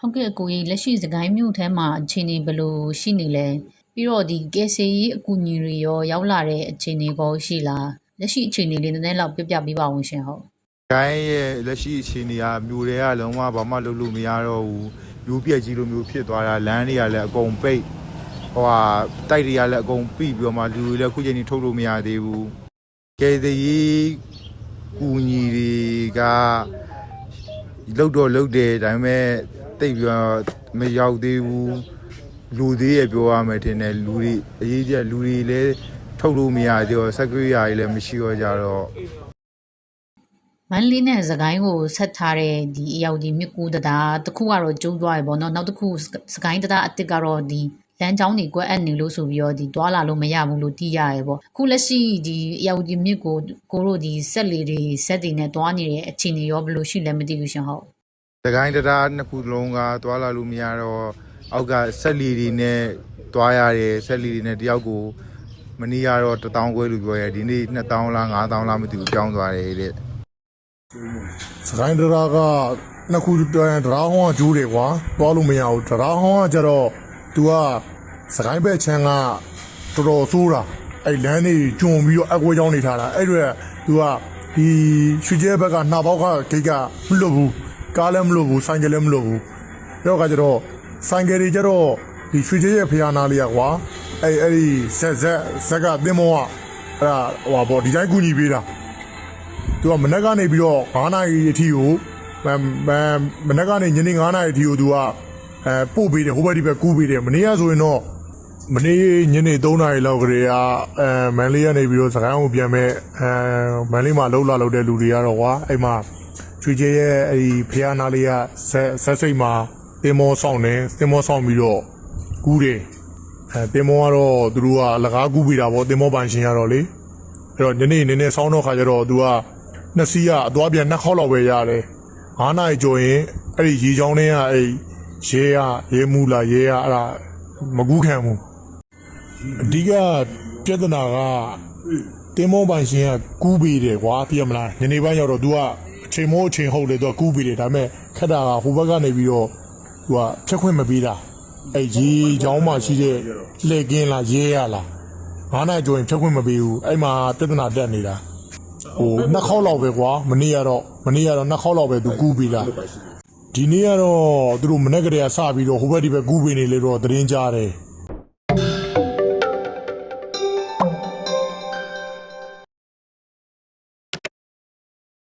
ဟုတ်ကဲ့အကိုကြီးလက်ရှိစကိုင်းမြို့ထဲမှာအခြေအနေဘယ်လိုရှိနေလဲပြီးတော့ဒီကယ်ဆယ်ရေးအကူအညီတွေရောရောက်လာတဲ့အခြေအနေကောရှိလားလက်ရှိအခြေအနေလေးနည်းနည်းလောက်ပြပြပေးပါဦးရှင်ဟုတ်ဂိုင်းရဲ့လက်ရှိအခြေအနေကမြို့တွေကလုံးဝဘာမှလုပ်လို့မရတော့ဘူးမျိုးပြက်ကြီးလိုမျိုးဖြစ်သွားတာလမ်းတွေကလည်းအကုန်ပိတ်ဟိုဟာတိုက်တွေကလည်းအကုန်ပြီးပြီးတော့မှလူတွေလည်းခုချိန်ကြီးထုတ်လို့မရသေးဘူးကဲတည်းကူညီတွေကလုတ်တော့လုတ်တယ်ဒါပေမဲ့ တိတ်ပြီးတော့မရောက်သေးဘူးလူသေးရပြောရမယ်ထင်တယ်လူတွေအရေးကြီးလူတွေလည်းထုတ်လို့မရသေးတော့စက်ကွေးရာကြီးလည်းမရှိတော့ကြတော့မန္တလေးနဲ့စကိုင်းကိုဆက်ထားတဲ့ဒီအရောက်ဒီမြစ်ကူးတတာတစ်ခုကတော့ကျိုးသွားရပေါ့နော်နောက်တစ်ခုစကိုင်းတတာအစ်စ်ကတော့ဒီလမ်းကြောင်းတွေကွက်အပ်နေလို့ဆိုပြီးတော့ဒီတွာလာလို့မရဘူးလို့သိရရပေါ့အခုလက်ရှိဒီအရောက်ဒီမြစ်ကိုကိုတို့ဒီဆက်လေတွေဆက်တွေနဲ့တွားနေတဲ့အခြေအနေရောဘယ်လိုရှိလဲမသိဘူးရှင်ဟုတ် တကိုင်းတရားနှစ်ခုလုံးကသွားလာလို့မရတော့အောက်ကဆက်လီတွေနဲ့သွားရတယ်ဆက်လီတွေနဲ့တယောက်ကိုမနီးရတော့1000ခွဲလို့ပြောရဲဒီနေ့2000လား5000လားမသိဘူးကြောင်းသွားတယ်တဲ့စကိုင်းဒရာကနှစ်ခုတွဲဒရာဟောင်းကကျိုးတယ်ကွာသွားလို့မရဘူးဒရာဟောင်းကကျတော့ तू ကစကိုင်းဘက်ချမ်းကတော်တော်ဆိုးတာအဲ့လမ်းတွေကျွံပြီးတော့အကွဲကြောင်းနေထားတာအဲ့တော့ तू ကဒီရွှေကျဲဘက်ကနှာပေါက်ကဂိတ်ကမလွတ်ဘူး ကားလည်းမလွတ်ဘူးဆိုင်ကယ်လည်းမလွတ်ဘူးတော့ကကျတော့ဆိုင်ကယ်တွေကျတော့ဒီရွှေကျဲရဲ့ဖျားနာလေးကကွာအဲ့အဲ့ဒီဇက်ဇက်ဇက်ကတင်းမောကအဲ့ဒါဟိုပါပေါ့ဒီတိုင်းကူညီပေးတာသူကမနက်ကနေပြီးတော့9နာရီအထိကိုမမမနက်ကနေညနေ9နာရီအထိကိုသူကအဲပို့ပေးတယ်ဟိုဘက်ဒီဘက်ကူးပေးတယ်မနေ့ကဆိုရင်တော့မနေ့ညနေ3နာရီလောက်ကလေးကအဲမန်လေးကနေပြီးတော့စကိုင်းကိုပြန်မဲ့အဲမန်လေးမှာလှုပ်လာလှုပ်တဲ့လူတွေကတော့ကွာအဲ့မှာ ချွေကျဲရဲ့အဲ့ဒီဖျားနာလေးကဆက်ဆက်စိတ်မှာတင်မောဆောင်တယ်တင်မောဆောင်ပြီးတော့ကူးတယ်အဲတင်မောကတော့သူတို့ကအလကားကူးပေးတာပေါ့တင်မောပန်ရှင်ရတော့လေအဲ့တော့ညနေနည်းနည်းဆောင်းတော့ခါကျတော့ तू ကနှစ်စီးကအသွားပြန်နှစ်ခေါက်လောက်ပဲရတယ်။9နာရီကျော်ရင်အဲ့ဒီရေချောင်းထဲကအဲ့ရဲရရဲမူလာရဲရအဲ့ဒါမကူးခံဘူး။အဓိကပြဿနာကတင်းမောပိုင်ရှင်ကကူးပေးတယ်ကွာပြမလား။ညနေပိုင်းရောက်တော့ तू ကအ ချိန်မိုးအချိန်ဟုတ်လေ तू ကကူးပေးတယ်ဒါပေမဲ့ခက်တာကဟိုဘက်ကနေပြီးတော့ तू ကဖြတ်ခွင့်မပေးတာ။အဲ့ရေချောင်းမှာရှိတဲ့လှည့်ကင်းလားရဲရလားငါးနိုင်ကျော်ရင်ဖြတ်ခွင့်မပေးဘူးအဲ့မှာပြဿနာတက်နေတာဟိုနှစ်ခေါက်လောက်ပဲကွာမနေ့ကတော့မနေ့ကတော့နှစ်ခေါက်လောက်ပဲသူကူးပြီးတာဒီနေ့ကတော့သူတို့မနေ့ကတည်းကစပြီးတော့ဟိုဘက်ဒီဘက်ကူးပေးနေလေတော့သတင်းကြားတယ်